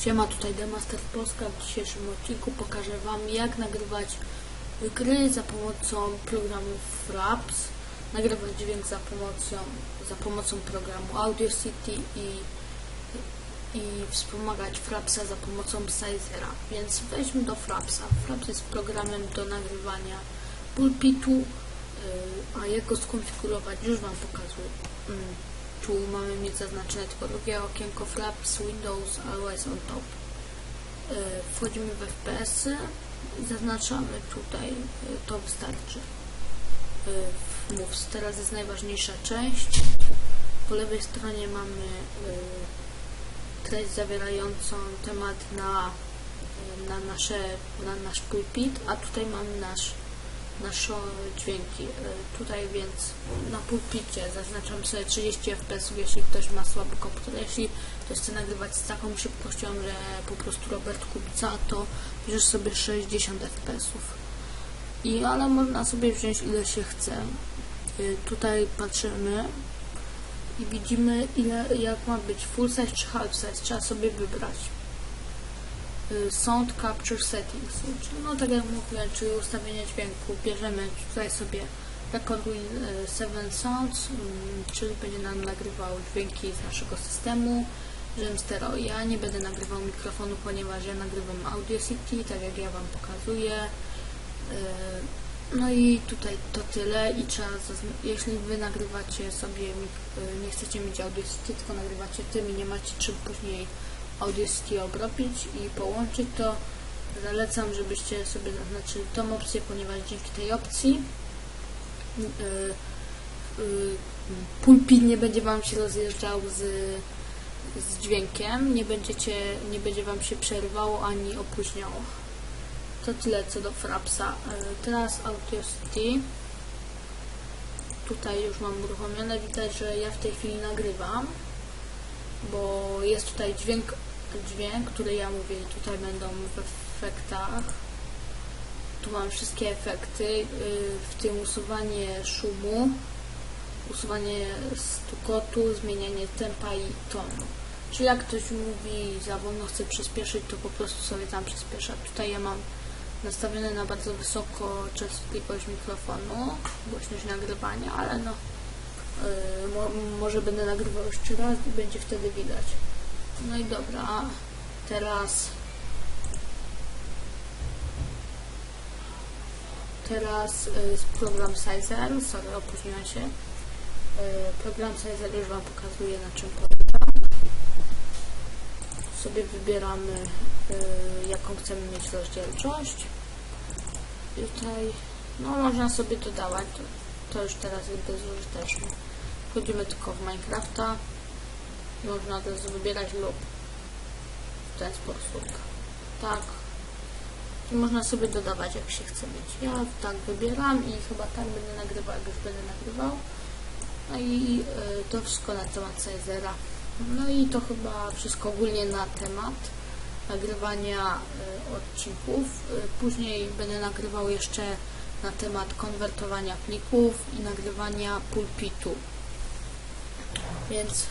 Siema, tutaj Demaster Polska. W dzisiejszym odcinku pokażę Wam jak nagrywać gry za pomocą programu Fraps, nagrywać dźwięk za pomocą, za pomocą programu Audacity i, i wspomagać Frapsa za pomocą Sizera. Więc wejdźmy do Frapsa. Fraps jest programem do nagrywania pulpitu, yy, a jak go skonfigurować już Wam pokazuję. Tu mamy mieć zaznaczone tylko drugie okienko Flaps, Windows, Always on top. Yy, Wchodzimy w FPS, -y zaznaczamy tutaj, yy, to wystarczy. Yy, Moves. Teraz jest najważniejsza część. Po lewej stronie mamy treść zawierającą temat na, na, nasze, na nasz pulpit, a tutaj mamy nasz nasze dźwięki. Y, Tutaj więc na pulpicie zaznaczam sobie 30 fps, jeśli ktoś ma słaby komputer. Jeśli ktoś chce nagrywać z taką szybkością, że po prostu Robert Kubica, to bierzesz sobie 60 fps. I ale można sobie wziąć ile się chce. Y, Tutaj patrzymy i widzimy ile jak ma być full size czy half size. Trzeba sobie wybrać Sound Capture Settings, czyli no tak jak mówiłem, czyli ustawienie dźwięku, bierzemy tutaj sobie rekorduj 7 Sounds, mm, czyli będzie nam nagrywał dźwięki z naszego systemu, żem stereo. Ja nie będę nagrywał mikrofonu, ponieważ ja nagrywam Audacity, tak jak ja Wam pokazuję. Y, No i tutaj to tyle i trzeba, jeśli Wy nagrywacie sobie, y, nie chcecie mieć Audacity, tylko nagrywacie tym i nie macie czym później Audacity obrobić i połączyć, to zalecam, żebyście sobie zaznaczyli tą opcję, ponieważ dzięki tej opcji yy, yy, pulpit nie będzie Wam się rozjeżdżał z, z dźwiękiem, nie, będziecie, nie będzie Wam się przerwało ani opóźniało. To tyle co do Frapsa. Yy, teraz Audacity. Tutaj już mam uruchomione. Widać, że ja w tej chwili nagrywam bo jest tutaj dźwięk, dźwięk, który ja mówię, tutaj będą w efektach. Tu mam wszystkie efekty, yy, w tym usuwanie szumu, usuwanie stukotu, zmienianie tempa i tonu. Czyli jak ktoś mówi za wolno chce przyspieszyć, to po prostu sobie tam przyspiesza. Tutaj ja mam nastawione na bardzo wysoko częstotliwość mikrofonu, głośność nagrywania, ale no może będę nagrywał jeszcze raz i będzie wtedy widać. No i dobra, teraz teraz y, program Sizer, sorry, opóźniłem się. Y, program Sizer już Wam pokazuje na czym polega. Sobie wybieramy y, jaką chcemy mieć rozdzielczość. Tutaj no można sobie dodawać, to, to już teraz jest bezużyteczne. Wchodzimy tylko w Minecrafta. Można od razu wybierać lub w ten sposób. Tak. I można sobie dodawać jak się chce mieć. Ja tak wybieram i chyba tak będę nagrywał, jak już będę nagrywał. No i y, to wszystko na temat Sizera. No i to chyba wszystko ogólnie na temat nagrywania y, odcinków. Y, później będę nagrywał jeszcze na temat konwertowania plików i nagrywania pulpitu. Więc